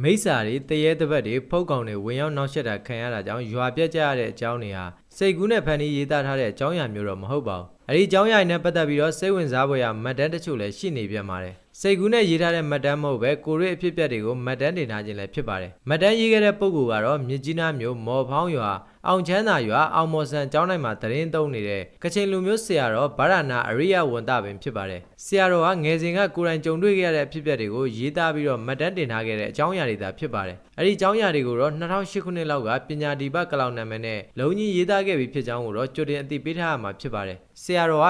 မိစ္ဆာတွေတရေတပတ်တွေဖုတ်ကောင်တွေဝင်ရောက်နောက်ဆက်တာခံရတာကြောင့်ရွာပြက်ကြရတဲ့အကြောင်းတွေဟာစိတ်ကူးနဲ့ဖန်တီးရေးသားထားတဲ့အကြောင်းအရာမျိုးတော့မဟုတ်ပါဘူး။အဲဒီအကြောင်းအရာတွေနဲ့ပတ်သက်ပြီးတော့စိတ်ဝင်စားဖွယ်ရာမှတ်တမ်းတချို့လည်းရှိနေပြန်ပါတယ်။စိတ်ကူးနဲ့ရေးထားတဲ့မှတ်တမ်းမဟုတ်ပဲကိုရွေအဖြစ်အပျက်တွေကိုမှတ်တမ်းတင်ထားခြင်းလည်းဖြစ်ပါတယ်။မှတ်တမ်းရေးခဲ့တဲ့ပုဂ္ဂိုလ်ကတော့မြစ်ကြီးနားမြို့မော်ဖောင်းရွာ အောင်ချမ်းသာရွာအောင်မော်ဆန်ကျောင်းတိုင်းမှာတရင်သုံးနေတဲ့ကချင်လူမျိုးဆရာတော်ဗရဏအရိယဝန္တပင်ဖြစ်ပါတယ်။ဆရာတော်ကငယ်စဉ်ကကိုယ်တိုင်ကြုံတွေ့ခဲ့ရတဲ့အဖြစ်အပျက်တွေကိုရေးသားပြီးတော့မှတ်တမ်းတင်ထားခဲ့တဲ့အကြောင်းအရာတွေသာဖြစ်ပါတယ်။အဲဒီအကြောင်းအရာတွေကိုတော့2008ခုနှစ်လောက်ကပညာဒီပကလောင်နာမည်နဲ့လုံကြီးရေးသားခဲ့ပြီးဖြစ်ကြောင်းကိုတော့ကြိုတင်အသိပေးထားရမှာဖြစ်ပါတယ်။ ဆရာတော်က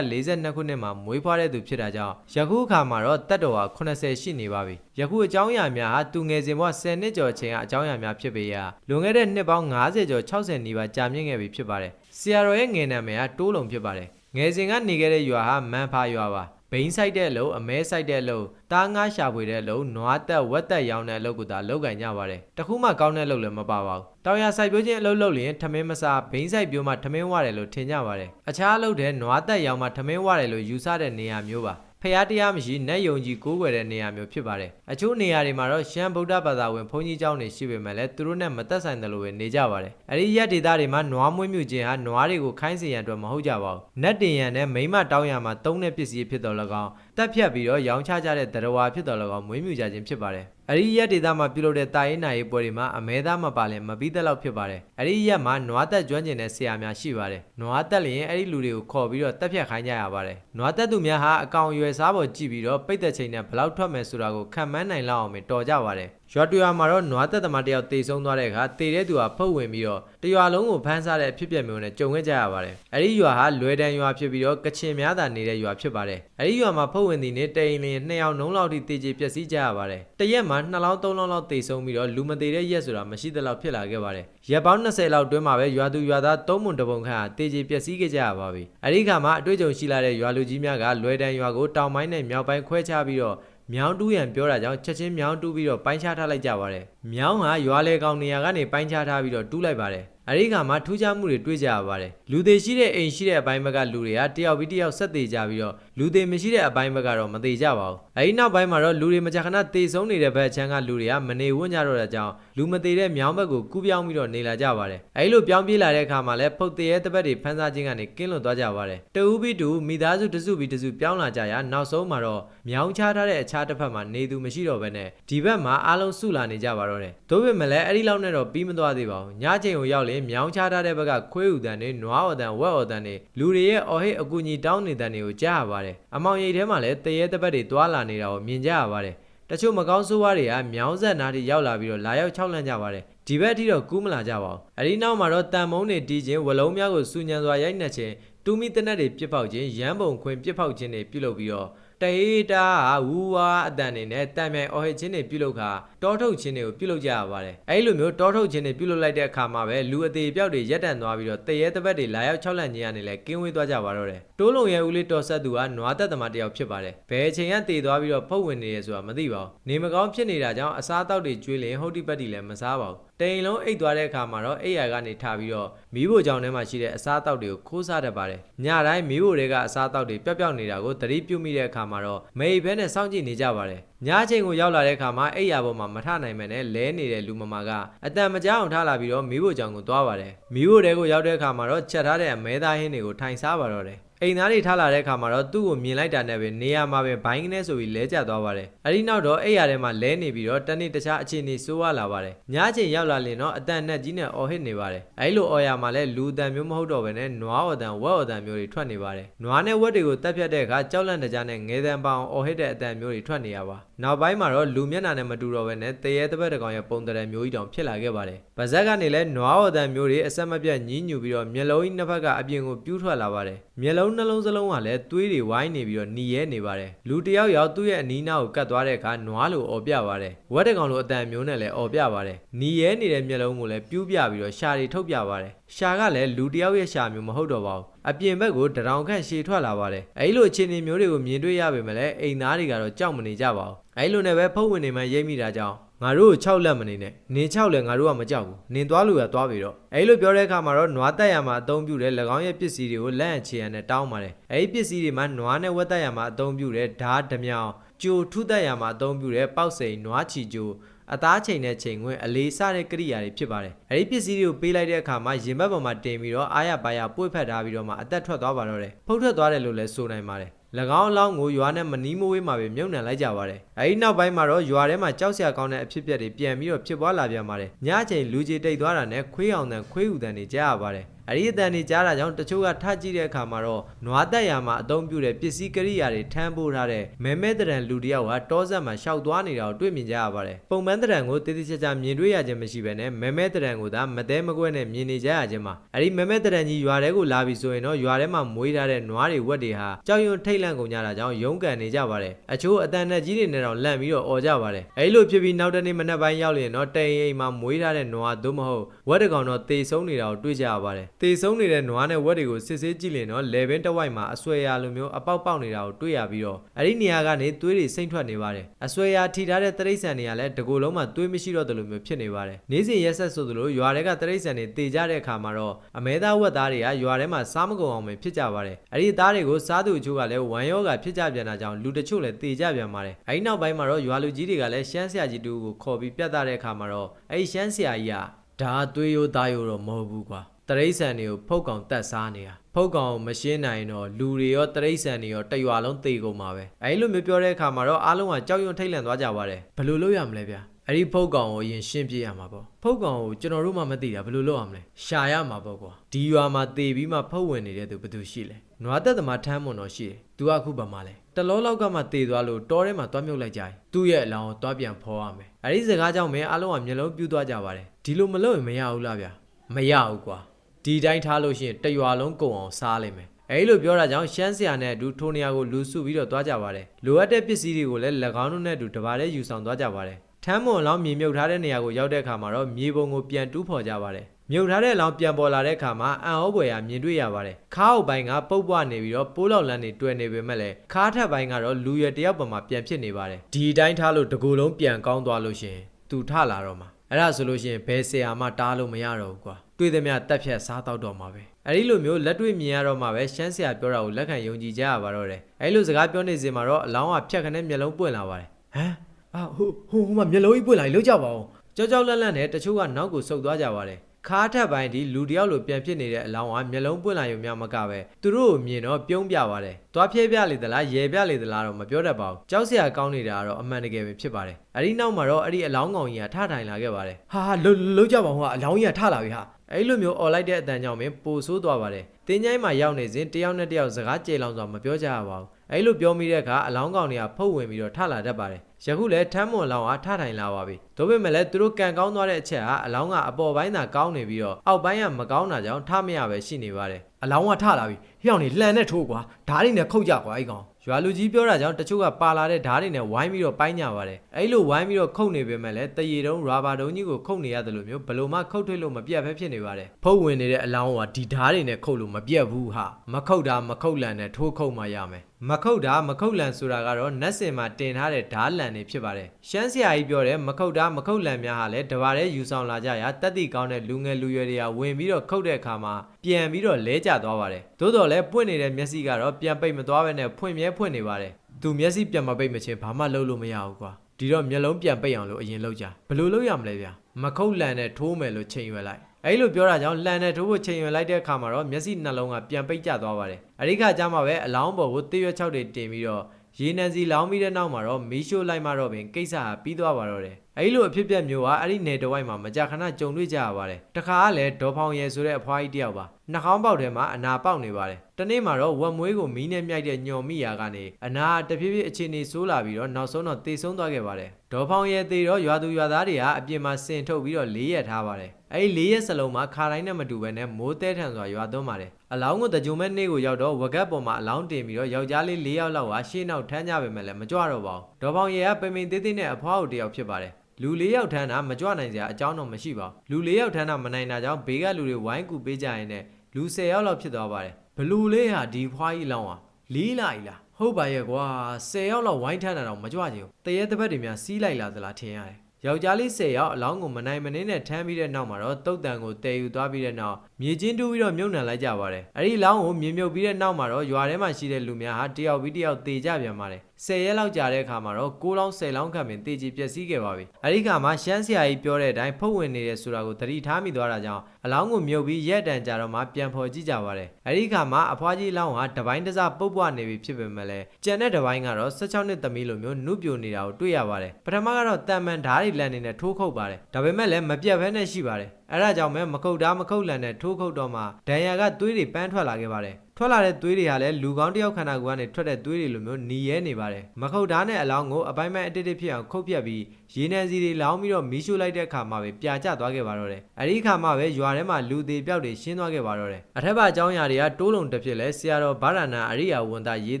1942ခုနှစ်မှာမွေးဖွားတဲ့သူဖြစ်တာကြောင့်ယခုအခါမှာတော့တက်တော်ဟာ80ရှိနေပါပြီ။ယခုအကြောင်းအရာများဟာသူငယ်စဉ်ဘဝ10နှစ်ကျော်အချိန်ကအကြောင်းအရာများဖြစ်ပေရာလွန်ခဲ့တဲ့နှစ်ပေါင်း90ကျော်60နီးပါးကြာမြင့်ခဲ့ပြီဖြစ်ပါတယ်။ဆရာတော်ရဲ့ငယ်နာမည်ကတိုးလုံဖြစ်ပါတယ်။ငယ်စဉ်ကနေခဲ့တဲ့ရွာဟာမန်ဖာရွာပါ။ ဘိန်းဆိုင်တဲ့အလုပ်အမဲဆိုင်တဲ့အလုပ်တားငါးရှာဖွေတဲ့အလုပ်နွားတက်ဝက်တက်ရောင်းတဲ့အလုပ်ကိုသာလုပ်ကင်ကြပါတယ်တခုမှကောင်းတဲ့အလုပ်လည်းမပါပါဘူးတောင်ရဆိုင်ပြိုးခြင်းအလုပ်လုပ်ရင်ထမင်းမစားဘိန်းဆိုင်ပြိုးမှထမင်းဝရတယ်လို့ထင်ကြပါတယ်အခြားအလုပ်တွေနွားတက်ရောင်းမှထမင်းဝရတယ်လို့ယူဆတဲ့နေရာမျိုးပါ ဖះတရားမရှိနတ်ယုံကြည်ကိုးကွယ်တဲ့နေရာမျိုးဖြစ်ပါတယ်အချို့နေရာတွေမှာတော့ရှမ်းဗုဒ္ဓဘာသာဝင်ဘုန်းကြီးကျောင်းတွေရှိပေမဲ့လည်းသူတို့နဲ့မသက်ဆိုင်တယ်လို့ပဲနေကြပါတယ်အဲဒီရက်ဒေသတွေမှာနွားမွေးမြူခြင်းဟာနွားတွေကိုခိုင်းစေရန်အတွက်မဟုတ်ကြပါဘူးနတ်တင်ရန်နဲ့မိမတောင်းရမှာတုံးတဲ့ပစ္စည်းဖြစ်တော်၎င်းတက်ဖြတ်ပြီးတော့ရောင်းချကြတဲ့တရဝါဖြစ်တော်၎င်းမွေးမြူကြခြင်းဖြစ်ပါတယ် အဲ့ဒီရက်ဒေသမှာပြုလုပ်တဲ့တာရေးနာရေးပွဲတွေမှာအမဲသားမပါလဲမပြီးတဲ့လောက်ဖြစ်ပါတယ်။အဲ့ဒီရက်မှာနွားသက်ကျွမ်းကျင်တဲ့ဆရာများရှိပါတယ်။နွားသက်လျင်အဲ့ဒီလူတွေကိုခေါ်ပြီးတော့တက်ဖြတ်ခိုင်းကြရပါတယ်။နွားသက်သူများဟာအကောင်အရွယ်စားပေါ်ကြည့်ပြီးတော့ပိတ်သက်ချိန်နဲ့ဘလောက်ထွက်မယ်ဆိုတာကိုခံမှန်းနိုင်လောက်အောင်ပဲတော်ကြပါတယ်။ ရွာတရွာမှာတော့နွားသက်သမားတယောက်တေဆုံးသွားတဲ့အခါတေတဲ့သူဟာဖုတ်ဝင်ပြီးတော့တရွာလုံးကိုဖမ်းစားတဲ့အဖြစ်အပျက်မျိုးနဲ့ကြုံခဲ့ကြရပါတယ်။အဲ့ဒီရွာဟာလွယ်တန်ရွာဖြစ်ပြီးတော့ကချင်များသာနေတဲ့ရွာဖြစ်ပါတယ်။အဲ့ဒီရွာမှာဖုတ်ဝင်သည်နဲ့တိန်လင်းနှစ်ယောက်နှုံးလောက်ထိတေကျေပျက်စီးကြရပါတယ်။တရက်မှာနှစ်လောင်းသုံးလောင်းလောက်တေဆုံးပြီးတော့လူမသေးတဲ့ရက်ဆိုတာမရှိသလောက်ဖြစ်လာခဲ့ပါတယ်။ရက်ပေါင်း20လောက်တွင်းမှာပဲရွာသူရွာသားသုံးမွန်တပုံခန့်ဟာတေကျေပျက်စီးခဲ့ကြရပါပြီ။အဲ့ဒီခါမှာအတွေ့အကြုံရှိလာတဲ့ရွာလူကြီးများကလွယ်တန်ရွာကိုတောင်ပိုင်းနဲ့မြောက်ပိုင်းခွဲခြားပြီးတော့ မြောင်းတူးရန်ပြောတာကြောင့်ချက်ချင်းမြောင်းတူးပြီးတော့ပိုင်းခြားထားလိုက်ကြပါတယ်။မြောင်းဟာရွာလေကောင်နေရာကနေပိုင်းခြားထားပြီးတော့တူးလိုက်ပါတယ်။အဲဒီခါမှာထူးခြားမှုတွေတွေ့ကြရပါတယ်။လူသေးရှိတဲ့အိမ်ရှိတဲ့အပိုင်းဘက်ကလူတွေကတယောက်ပြီးတယောက်ဆက်သေးကြပြီးတော့လူသေးမရှိတဲ့အပိုင်းဘက်ကတော့မသေးကြပါဘူး။အဲဒီနောက်ပိုင်းမှာတော့လူတွေမကြာခဏသေဆုံးနေတဲ့ဘက်ချမ်းကလူတွေကမနေဝန်းကြတော့တဲ့ကြောင့်လူမသေးတဲ့မြောင်းဘက်ကိုကူးပြောင်းပြီးတော့နေလာကြပါတယ်။အဲဒီလိုပြောင်းပြေးလာတဲ့အခါမှာလည်းဖုတ်သေးရဲ့တပတ်တွေဖန်းစားခြင်းကနေကင်းလွတ်သွားကြပါတယ်။တဦးပြီးတူမိသားစုတစုပြီးတစုပြောင်းလာကြရာနောက်ဆုံးမှာတော့မြောင်းချထားတဲ့အခြားတစ်ဖက်မှာနေသူမရှိတော့ဘဲနဲ့ဒီဘက်မှာအားလုံးစုလာနေကြပါတော့တယ်။တို့ပေမဲ့လည်းအဲ့ဒီလောက်နဲ့တော့ပြီးမသွားသေးပါဘူး။ညချိန်ကိုရောက်ရင်မြောင်းချထားတဲ့ဘက်ကခွေးဥတန်တွေနွားဥတန်ဝက်ဥတန်တွေလူတွေရဲ့အော်ဟစ်အကူကြီးတောင်းနေတဲ့တွေကိုကြားရပါတယ်။အမောင်ရိပ်ထဲမှာလည်းတရေတပတ်တွေတွာလာနေတာကိုမြင်ကြရပါတယ်။တချို့မကောင်းဆိုးဝါးတွေကမြောင်းဆက်နားထိရောက်လာပြီးတော့လာရောက်ခြောက်လန့်ကြပါတယ်ဒီဘက်အထိတော့ကူးမလာကြပါဘူးအဲဒီနောက်မှာတော့တန်မုံတွေတီးခြင်းဝလုံးများကိုစူညံစွာရိုက်နှက်ခြင်းတူမီတနက်တွေပြစ်ပေါက်ခြင်းရမ်းပုံခွင်ပြစ်ပေါက်ခြင်းတွေပြုလုပ်ပြီးတော့ တဟေတာဝူဝါအတန်တွေနဲ့တန်မြိုင်အော်ဟစ်ခြင်းတွေပြုလုပ်ခါတောထုတ်ခြင်းတွေကိုပြုလုပ်ကြရပါတယ်အဲဒီလိုမျိုးတောထုတ်ခြင်းတွေပြုလုပ်လိုက်တဲ့အခါမှာပဲလူအသေးပြောက်တွေရက်တန်သွားပြီးတော့တရေတပတ်တွေလာရောက်ခြောက်လန့်ခြင်းရနေလဲကင်းဝေးသွားကြပါတော့တယ်တိုးလုံရဲ့ဦးလေးတော်ဆက်သူကနွားသက်သမားတစ်ယောက်ဖြစ်ပါတယ်ဘယ်အချိန်ကတည်သွားပြီးတော့ဖုတ်ဝင်နေရဆိုတာမသိပါဘူးနေမကောင်းဖြစ်နေတာကြောင့်အစားအသောက်တွေကျွေးလင်ဟုတ်တိပတ်တိလည်းမစားပါဘူး တိန်လုံးအိတ်သွားတဲ့အခါမှာတော့အိယာကနေထားပြီးတော့မီးဖိုချောင်ထဲမှာရှိတဲ့အစားအသောက်တွေကိုခိုးစားတတ်ပါတယ်။ညတိုင်းမီးဖိုတွေကအစားအသောက်တွေပျောက်ပျောက်နေတာကိုသတိပြုမိတဲ့အခါမှာတော့မေဘဲနဲ့စောင့်ကြည့်နေကြပါတယ်။ညချိန်ကိုရောက်လာတဲ့အခါမှာအိယာပေါ်မှာမထနိုင်မနဲ့လဲနေတဲ့လူမမာကအတန်မကြောက်အောင်ထားလာပြီးတော့မီးဖိုချောင်ကိုသွားပါတယ်။မီးဖိုတွေကိုရောက်တဲ့အခါမှာတော့ချက်ထားတဲ့အမဲသားဟင်းတွေကိုထိုင်စားပါတော့တယ်။ အိမ်သားတွေထားလာတဲ့အခါမှာတော့သူ့ကိုမြင်လိုက်တာနဲ့ပဲနေရာမှာပဲဘိုင်းကနေဆိုပြီးလဲကျသွားပါတယ်။အဲဒီနောက်တော့အိမ်ရထဲမှာလဲနေပြီးတော့တနေ့တခြားအခြေအနေဆိုးဝါလာပါတယ်။ညချိန်ရောက်လာရင်တော့အတန်နဲ့ကြီးနဲ့အော်ဟစ်နေပါတယ်။အဲဒီလိုအော်ရမှာလဲလူအတန်မျိုးမဟုတ်တော့ဘဲနဲ့နွားအော်တန်ဝက်အော်တန်မျိုးတွေထွက်နေပါတယ်။နွားနဲ့ဝက်တွေကိုတက်ဖြတ်တဲ့အခါကြောက်လန့်တကြားနဲ့ငဲတန်ပေါင်အော်ဟစ်တဲ့အတန်မျိုးတွေထွက်နေရပါ။ နောက်ပိုင်းမှာတော့လူမျက်နှာနဲ့မတူတော့ဘဲနဲ့တရေတပတ်တကောင်ရဲ့ပုံတရံမျိုးကြီးတောင်ဖြစ်လာခဲ့ပါတယ်။ဗဇက်ကနေလဲနွားအော်တန်မျိုးတွေအဆက်မပြတ်ညှင်းညူပြီးတော့မျက်လုံးကြီးနှစ်ဖက်ကအပြင်ကိုပြူးထွက်လာပါတယ်။မျက်လုံးနှလုံးစလုံးကလည်းသွေးတွေဝိုင်းနေပြီးတော့หนีရဲနေပါတယ်လူတယောက်ယောက်သူ့ရဲ့အနီးနားကိုကတ်သွားတဲ့အခါနွားလိုអော်ပြပါတယ်ဝက်တကောင်လိုအတန်မျိုးနဲ့လည်းអော်ပြပါတယ်หนีရဲနေတဲ့မျက်လုံးကိုလည်းပြူးပြပြီးတော့ရှာတွေထုတ်ပြပါတယ်ရှာကလည်းလူတယောက်ရဲ့ရှာမျိုးမဟုတ်တော့ပါဘူး အပြင်ဘက်ကိုတရောင်ခန့်ရှည်ထွက်လာပါတယ်အဲဒီလိုအခြေအနေမျိုးတွေကိုမြင်တွေ့ရပေမဲ့လည်းအိမ်သားတွေကတော့ကြောက်မနေကြပါဘူးအဲဒီလိုနဲ့ပဲဖုတ်ဝင်နေမှရိပ်မိတာကြောင့်ငါတို့ကို6လက်မနေနဲ့နင်6လက်ငါတို့ကမကြောက်ဘူးနင်သွားလို့ရသွားပြီတော့အဲဒီလိုပြောတဲ့အခါမှာတော့နွားတက်ရမှာအသုံးပြုတဲ့၎င်းရဲ့ပစ္စည်းတွေကိုလက်အချေရနဲ့တောင်းပါတယ်အဲဒီပစ္စည်းတွေမှာနွားနဲ့ဝက်တက်ရမှာအသုံးပြုတဲ့ဓာတ်ဓမြောင်ကြိုထုတက်ရမှာအသုံးပြုတဲ့ပေါက်စိန်နွားချီကြို အသားချိန်နဲ့ချိန်ခွင့်အလေးစတဲ့ကိရိယာတွေဖြစ်ပါတယ်။အဲဒီပစ္စည်းတွေကိုပေးလိုက်တဲ့အခါမှာရင်ဘတ်ပေါ်မှာတင်ပြီးတော့အာရပါရပွေ့ဖက်ထားပြီးတော့မှအသက်ထွက်သွားပါတော့တယ်။ဖုတ်ထွက်သွားတယ်လို့လည်းဆိုနိုင်ပါတယ်။၎င်းအလောင်းကိုရွာနဲ့မနီးမဝေးမှာပဲမြုပ်နှံလိုက်ကြပါတယ်။အဲဒီနောက်ပိုင်းမှာတော့ရွာထဲမှာကြောက်စရာကောင်းတဲ့အဖြစ်အပျက်တွေပြန်ပြီးတော့ဖြစ်ပွားလာပြန်ပါတယ်။ညအချိန်လူကြီးတိတ်သွားတာနဲ့ခွေးအောင်တန်ခွေးဥတန်တွေကြားရပါတယ်။ အဲဒီအတန်တွေကြားတာကြောင့်တချို့ကထကြည့်တဲ့အခါမှာတော့နွားတက်ရမှာအသုံးပြုတဲ့ပစ္စည်းကရိယာတွေထမ်းပိုးထားတဲ့မဲမဲတရံလူတစ်ယောက်ကတောဆက်မှာရှောက်သွားနေတာကိုတွေ့မြင်ကြရပါတယ်။ပုံမှန်တရံကိုတိတိကျကျမြင်တွေ့ရခြင်းမရှိဘဲနဲ့မဲမဲတရံကိုသာမသေးမကွက်နဲ့မြင်နေကြရခြင်းမှာအဲဒီမဲမဲတရံကြီးရွာထဲကိုလာပြီဆိုရင်တော့ရွာထဲမှာမွေးထားတဲ့နွားတွေဝက်တွေဟာကြောက်ရွံ့ထိတ်လန့်ကုန်ကြတာကြောင့်ရုန်းကန်နေကြပါတယ်။အချို့အတန်နဲ့ကြီးတွေနဲ့တော့လန့်ပြီးတော့អော်ကြပါတယ်။အဲဒီလိုဖြစ်ပြီးနောက်တနေ့မနက်ပိုင်းရောက်ရင်တော့တိမ်အိမ်မှာမွေးထားတဲ့နွားသို့မဟုတ်ဝက်တကောင်တော့တေဆုံးနေတာကိုတွေ့ကြရပါတယ်။တေဆုံးနေတဲ့နွားနဲ့ဝက်တွေကိုစစ်ဆေးကြည့်ရင်တော့လေဘင်းတစ်ဝိုက်မှာအဆွဲရာလိုမျိုးအပေါက်ပေါက်နေတာကိုတွေ့ရပြီးတော့အဲဒီနေရာကနေသွေးတွေစိမ့်ထွက်နေပါတယ်။အဆွဲရာထိထားတဲ့တရိတ်ဆန်တွေကလည်းတကူလုံးမှာသွေးမရှိတော့တယ်လို့မျိုးဖြစ်နေပါတယ်။နေ့စဉ်ရက်ဆက်ဆိုသလိုရွာတွေကတရိတ်ဆန်တွေတေကြတဲ့အခါမှာတော့အမဲသားဝက်သားတွေကရွာထဲမှာစားမကုန်အောင်ပဲဖြစ်ကြပါတယ်။အဲဒီသားတွေကိုစားသူအချို့ကလည်းဝမ်းရောဂါဖြစ်ကြပြန်တာကြောင့်လူတချို့လည်းတေကြပြန်ပါတယ်။အဲဒီနောက်ပိုင်းမှာတော့ရွာလူကြီးတွေကလည်းရှမ်းဆရာကြီးတူကိုခေါ်ပြီးပြတ်သားတဲ့အခါမှာတော့အဲဒီရှမ်းဆရာကြီးကဒါသွေးရိုးသားရိုးတော့မဟုတ်ဘူးကွာ။ တရိတ်ဆန်တွေကိုဖုတ်ကောင်တက်စားနေတာဖုတ်ကောင်ကိုမရှင်းနိုင်တော့လူတွေရောတရိတ်ဆန်တွေရောတရွာလုံးသေကုန်မှာပဲအဲဒီလိုမျိုးပြောတဲ့အခါမှာတော့အားလုံးကကြောက်ရွံ့ထိတ်လန့်သွားကြပါတယ်ဘယ်လိုလုပ်ရမလဲဗျာအဲ့ဒီဖုတ်ကောင်ကိုအရင်ရှင်းပြရမှာပေါ့ဖုတ်ကောင်ကိုကျွန်တော်တို့မှမသိတာဘယ်လိုလုပ်ရမလဲရှာရမှာပေါ့ကွာဒီရွာမှာတေပြီးမှဖုတ်ဝင်နေတဲ့သူဘယ်သူရှိလဲနွားသက်သမားထမ်းမွန်တော့ရှိတယ်သူကအခုဘာမှလဲတလောလောက်ကမှတေသွားလို့တောထဲမှာတွားမြုပ်လိုက်ကြတယ်သူ့ရဲ့အလောင်းကိုတွားပြန်ဖော်ရမယ်အဲ့ဒီစကားကြောင့်မင်းအားလုံးကမျက်လုံးပြူးသွားကြပါတယ်ဒီလိုမလုပ်ရင်မရဘူးလားဗျာမရဘူးကွာ ဒီတိုင်းထားလို့ရှိရင်တရွာလုံးကုန်အောင်စားလိမ့်မယ်အဲဒီလိုပြောတာကြောင့်ရှမ်းဆရာနဲ့အတူထိုနေရာကိုလူစုပြီးတော့သွားကြပါတယ်လိုအပ်တဲ့ပစ္စည်းတွေကိုလည်း၎င်းတို့နဲ့အတူတပါးတည်းယူဆောင်သွားကြပါတယ်ထမ်းမွန်လောင်းမြေမြုပ်ထားတဲ့နေရာကိုရောက်တဲ့အခါမှာတော့မြေပုံကိုပြန်တူးဖော်ကြပါတယ်မြုပ်ထားတဲ့လောင်းပြန်ပေါ်လာတဲ့အခါမှာအံ့ဩဖွယ်ရာမြင်တွေ့ရပါတယ်ခါးအုပ်ပိုင်းကပုတ်ပွားနေပြီးတော့ပိုးလောက်လန်းနေတွေ့နေပေမဲ့လည်းခါးထက်ပိုင်းကတော့လူရွယ်တယောက်ပေါ်မှာပြန်ဖြစ်နေပါတယ်ဒီတိုင်းထားလို့တကူလုံးပြန်ကောင်းသွားလို့ရှိရင်သူထလာတော့မှာ အဲ့ဒါဆိုလို့ရှိရင်ဘယ်ဆရာမှတားလို့မရတော့ဘူးကွာတွေ့သမျှတက်ဖြတ်စားတော့တော့မှာပဲအဲ့ဒီလိုမျိုးလက်တွေ့မြင်ရတော့မှပဲရှမ်းဆရာပြောတာကိုလက်ခံယုံကြည်ကြရပါတော့တယ်အဲ့လိုစကားပြောနေစင်မှာတော့အလောင်းကဖြတ်ခနဲ့မျက်လုံးပွင့်လာပါတယ်ဟမ်အာဟိုဟိုဟိုမှာမျက်လုံးကြီးပွင့်လာပြီလောက်ကြပါဦးကြောက်ကြောက်လန့်လန့်နဲ့တချို့ကနောက်ကိုဆုတ်သွားကြပါတယ် ခါထက်ပိုင်းဒီလူတယောက်လိုပြန်ဖြစ်နေတဲ့အလောင်းကမျက်လုံးပွင့်လာရုံများမကပဲသူတို့ကိုမြင်တော့ပြုံးပြပါတယ်။သွားဖြဲပြလေသလားရေပြလေသလားတော့မပြောတတ်ပါဘူး။ကြောက်စရာကောင်းနေတာကတော့အမှန်တကယ်ပဲဖြစ်ပါတယ်။အဲဒီနောက်မှာတော့အဲ့ဒီအလောင်းကောင်ကြီးကထထိုင်လာခဲ့ပါတယ်။ဟာဟာလှုပ်လှုပ်ကြပါဦးဟာအလောင်းကြီးကထလာပြီဟာ။အဲ့လိုမျိုးអော်လိုက်တဲ့အတန်ကြောင့်မင်းပိုဆိုးသွားပါတယ်။တင်းချိုင်းမှာရောက်နေစဉ်တယောက်နဲ့တယောက်စကားကြေလောင်စွာမပြောကြရပါဘူး။အဲ့လိုပြောမိတဲ့အခါအလောင်းကောင်တွေကဖုတ်ဝင်ပြီးတော့ထလာတတ်ပါတယ်။ ယခုလည်းထမ်းမွန်လောင်းကထထိုင်လာပါပြီ။ဒါပေမဲ့လည်းသူတို့ကန်ကောင်းသွားတဲ့အချက်ဟာအလောင်းကအပေါ်ပိုင်းသာကောင်းနေပြီးတော့အောက်ပိုင်းကမကောင်းတာကြောင့်ထမရပဲရှိနေပါတယ်။အလောင်းကထလာပြီ။ဟျောင်းနေလှန်နဲ့ထိုးကွာ။ဓာတ်တွေနဲ့ခုတ်ကြကွာအဲ့ကောင်။ရွာလူကြီးပြောတာကြောင့်တချို့ကပါလာတဲ့ဓာတ်တွေနဲ့ဝိုင်းပြီးတော့ပိုင်းကြပါတယ်။အဲ့လိုဝိုင်းပြီးတော့ခုတ်နေပေမဲ့လည်းတရေတုံးရာဘာတုံးကြီးကိုခုတ်နေရတယ်လို့မျိုးဘလို့မှခုတ်ထွေးလို့မပြတ်ပဲဖြစ်နေပါတယ်။ဖုတ်ဝင်နေတဲ့အလောင်းကဒီဓာတ်တွေနဲ့ခုတ်လို့မပြတ်ဘူးဟာ။မခုတ်တာမခုတ်လန်နဲ့ထိုးခုတ်မှရမယ်။ မခုတ်တာမခုတ်လန်ဆိုတာကတော့နတ်စင်မှာတင်ထားတဲ့ဓာတ်လန်တွေဖြစ်ပါတယ်။ရှမ်းဆရာကြီးပြောတဲ့မခုတ်တာမခုတ်လန်များဟာလည်းတဘာတဲ့ယူဆောင်လာကြရာတက်တိကောင်းတဲ့လူငယ်လူရွယ်တွေကဝင်ပြီးတော့ခုတ်တဲ့အခါမှာပြန်ပြီးတော့လဲကျသွားပါတယ်။သို့တော်လည်းပွင့်နေတဲ့မျက်စိကတော့ပြန်ပိတ်မသွားဘဲနဲ့ဖွင့်မြဲဖွင့်နေပါတယ်။သူမျက်စိပြန်မပိတ်မချင်းဘာမှလုပ်လို့မရဘူးကွာ။ဒီတော့မျက်လုံးပြန်ပိတ်အောင်လို့အရင်လုပ်ကြ။ဘယ်လိုလုပ်ရမလဲဗျာ။မခုတ်လန်နဲ့ထိုးမယ်လို့ချိန်ရွယ်လိုက်။ အဲ့လိုပြောတာကြောင့်လှန်နဲ့ထိုးဖို့ချိန်ရွယ်လိုက်တဲ့အခါမှာတော့မျက်စိနှလုံးကပြန်ပိတ်ကျသွားပါတယ်။အဲဒီခါကျမှပဲအလောင်းပေါ်ကိုတရွက်ချောက်တွေတင်ပြီးတော့ ရေနံစီလောင်းပြီးတဲ့နောက်မှာတော့မီးရှို့လိုက်မှတော့ပင်ကိစ္စဟာပြီးသွားပါတော့တယ်။အဲဒီလိုအဖြစ်အပျက်မျိုးကအဲ့ဒီနယ်တဝိုက်မှာမကြာခဏကြုံတွေ့ကြရပါတယ်။တခါကလည်းဒေါ်ဖောင်ရဲဆိုတဲ့အဖွားကြီးတယောက်ပါ။နှာခေါင်းပေါက်ထဲမှာအနာပေါက်နေပါတယ်။တနေ့မှာတော့ဝက်မွေးကိုမီးနဲ့မြိုက်တဲ့ညော်မိရာကနေအနာတဖြည်းဖြည်းအခြေအနေဆိုးလာပြီးတော့နောက်ဆုံးတော့တေဆုံးသွားခဲ့ပါတယ်။ဒေါ်ဖောင်ရဲသေးတော့ရွာသူရွာသားတွေကအပြင်မှာဆင်ထုတ်ပြီးတော့လေးရက်ထားပါတယ်။အဲဒီလေးရက်စလုံးမှာခါတိုင်းနဲ့မတူဘဲနဲ့မိုးတဲထန်စွာရွာသွန်းပါတယ်။ အလောင်းကိုတကြုံမဲ့နေ့ကိုရောက်တော့ဝကက်ပေါ်မှာအလောင်းတင်ပြီးတော့ယောက်ျားလေး၄ယောက်လောက်ကရှေ့နောက်ထမ်းကြပေမဲ့လည်းမကြွတော့ပါဘူး။ဒေါ်ဖောင်ရဲကပိန်ပိန်သေးသေးနဲ့အဖွားကိုတယောက်ဖြစ်ပါတယ်။လူလေးယောက်ထမ်းတာမကြွနိုင်စရာအကြောင်းတော့မရှိပါဘူးလူလေးယောက်ထမ်းတာမနိုင်တာကြောင့်ဘေးကလူတွေဝိုင်းကူပေးကြရင်လည်းလူ၁၀ယောက်လောက်ဖြစ်သွားပါတယ်ဘလူလေးဟာဒီဖွားကြီးလောင်းဟာလီးလာကြီးလားဟုတ်ပါရဲ့ကွာ၁၀ယောက်လောက်ဝိုင်းထမ်းတာတော့မကြွချင်ဘူးတရေတစ်ပတ်တွေများစီးလိုက်လာသလားထင်ရတယ်ယောက်ျားလေး၁၀ယောက်အလောင်းကိုမနိုင်မနှင်းနဲ့ထမ်းပြီးတဲ့နောက်မှာတော့တုတ်တန်ကိုတည်ယူသွားပြီးတဲ့နောက် မြေချင်းတူးပြီးတော့မြုပ်နှံလိုက်ကြပါတယ်အဲ့ဒီလောင်းကိုမြေမြုပ်ပြီးတဲ့နောက်မှာတော့ရွာထဲမှာရှိတဲ့လူများဟာတယောက်ပြီးတယောက်တေကြပြန်ပါတယ်10ရက်လောက်ကြာတဲ့အခါမှာတော့6လောင်း10လောင်းခန့်ပင်တေကြီးပျက်စီးခဲ့ပါပြီအဲ့ဒီခါမှာရှမ်းဆရာကြီးပြောတဲ့အတိုင်းဖုတ်ဝင်နေတယ်ဆိုတာကိုသတိထားမိသွားတာကြောင့်အလောင်းကိုမြုပ်ပြီးရက်တန်ကြာတော့မှပြန်ဖော်ကြည့်ကြပါတယ်အဲ့ဒီခါမှာအဖွားကြီးလောင်းဟာတပိုင်းတစပုတ်ပွားနေပြီဖြစ်ပေမဲ့လည်းကြံတဲ့တပိုင်းကတော့16နှစ်သမီးလိုမျိုးနုပြိုနေတာကိုတွေ့ရပါတယ်ပထမကတော့တန်မန်ဓာတ်တွေလန်နေတဲ့ထိုးခုတ်ပါတယ်ဒါပေမဲ့လည်းမပြတ်ဘဲနဲ့ရှိပါတယ် အဲ့ဒါကြောင့်ပဲမခုတ်တာမခုတ်လန်တဲ့ထိုးခုတ်တော့မှဒဏ်ရာကသွေးတွေပန်းထွက်လာခဲ့ပါတယ် ထွက်လာတဲ့သွေးတွေဟာလည်းလူကောင်းတစ်ယောက်ခန္ဓာကိုယ်ကနေထွက်တဲ့သွေးတွေလိုမျိုးหนีရဲနေပါတယ်မခုတ်ဓာတ်နဲ့အလောင်းကိုအပိုင်းပိုင်းအတစ်တစ်ဖြစ်အောင်ခုတ်ပြတ်ပြီးရေနံစီတွေလောင်းပြီးတော့မီးရှို့လိုက်တဲ့အခါမှာပဲပြာကျသွားခဲ့ပါတော့တယ်အဲ့ဒီအခါမှာပဲရွာထဲမှာလူသေးပြောက်တွေရှင်းသွားခဲ့ပါတော့တယ်အထက်ပါအကြောင်းအရာတွေကတိုးလုံတစ်ဖြစ်လဲဆရာတော်ဗာရဏအရိယာဝန်သားရေး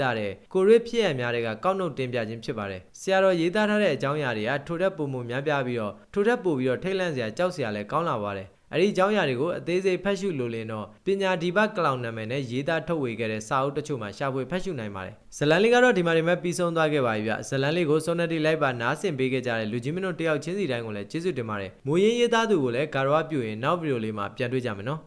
သားတဲ့ကိုရစ်ဖြစ်ရများတွေကကောက်နှုတ်တင်ပြခြင်းဖြစ်ပါတယ်ဆရာတော်ရေးသားထားတဲ့အကြောင်းအရာတွေကထိုတဲ့ပုံမှုများပြားပြီးတော့ထိုတဲ့ပို့ပြီးတော့ထိတ်လန့်စရာကြောက်စရာလည်းကောင်းလာပါတယ် အဲ့ဒီအကြောင်းအရာတွေကိုအသေးစိတ်ဖတ်ရှုလိုလင်တော့ပညာဒီဘကလောင်နာမည်နဲ့ရေးသားထုတ်ဝေခဲ့တဲ့စာအုပ်တချို့မှာရှာဖွေဖတ်ရှုနိုင်ပါတယ်ဇလန်လေးကတော့ဒီမှာဒီမဲ့ပြီးဆုံးသွားခဲ့ပါပြီဗျဇလန်လေးကိုစောနတီလိုက်ပါနားဆင်ပေးခဲ့ကြတဲ့လူချင်းမတို့တယောက်ချင်းစီတိုင်းကိုလည်းကျေးဇူးတင်ပါတယ်မူရင်းရေးသားသူကိုလည်းဂါရဝပြုရင်နောက်ဗီဒီယိုလေးမှာပြန်တွေ့ကြမယ်နော်